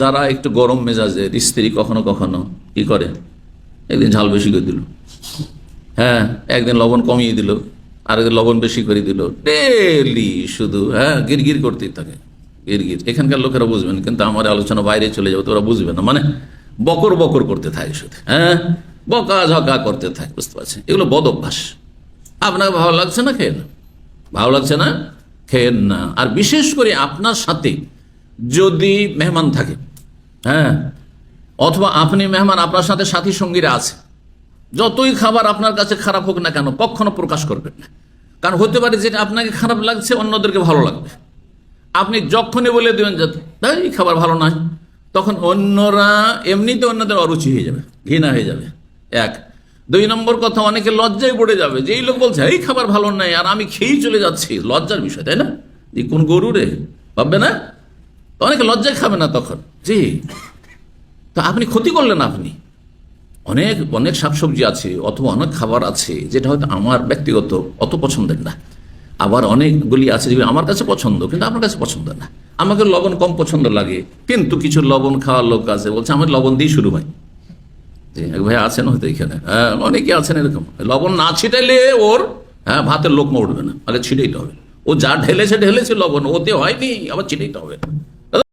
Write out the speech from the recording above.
যারা একটু গরম মেজাজের, স্ত্রী কখনো কখনো কি করে? একদিন ঝাল বেশি করে দিল। হ্যাঁ একদিন লবণ কমিয়ে দিল, আরেকদিন লবণ বেশি করে দিল। ডেলি শুধু হ্যাঁ গিরগির করতেই থাকে, গিরগির। এখানকার লোকেরা বুঝবেন, কিন্তু আমার আলোচনা বাইরে চলে যাবে, তোরা বুঝবে না। মানে বকর বকর করতে থাকে শুধু হ্যাঁ? বকা ঝকা করতে থাকে, বুঝতে পারছেন? এগুলো বদ অভ্যাস। আপনাকে ভালো লাগছে না? খেয়ে না ভালো লাগছে না? খেয়েন না। আর বিশেষ করে আপনার সাথে যদি মেহমান থাকে হ্যাঁ অথবা আপনি মেহমান আপনার সাথে সাথী সঙ্গীরা আছে যতই খাবার আপনার কাছে খারাপ হোক না কেন কখনো প্রকাশ করবেন না। কারণ হতে পারে যেটা আপনাকে খারাপ লাগছে অন্যদেরকে ভালো লাগবে। আপনি যখনই বলে দেবেন যাতে "এই, খাবার ভালো নয় তখন অন্যরা এমনিতে অন্যদের অরুচি হয়ে যাবে ঘৃণা হয়ে যাবে। এক। দুই নম্বর কথা অনেকে লজ্জায় পড়ে যাবে যে এই লোক বলছে এই খাবার ভালো নয় আর আমি খেয়েই চলে যাচ্ছি। লজ্জার বিষয় তাই না? যে কোন গরু রে ভাববে না? অনেকে লজ্জায় খাবে না তখন। জি। তো আপনি ক্ষতি করলেন আপনি। অনেক অনেক শাকসবজি আছে, অথবা অনেক খাবার আছে, যেটা হয়তো আমার ব্যক্তিগত অত পছন্দের না। আবার অনেকগুলি আছে যেগুলো আমার কাছে পছন্দ, কিন্তু আপনার কাছে পছন্দ না। আমাকে লবণ কম পছন্দ লাগে, কিন্তু কিছু লবণ খাওয়ার লোক আছে, বলছে, আমার লবণ দিয়ে শুরু হয় ভাই আছেন হয়তো এখানে। হ্যাঁ অনেকে আছেন এরকম। লবণ না ছিটাইলে ওর হ্যাঁ ভাতের লোকমা উঠবে না আগে ছিটাইতে হবে। ও যা ঢেলেছে ঢেলেছে লবণ, ওতে হয়নি, আবার ছিটাইতে হবে।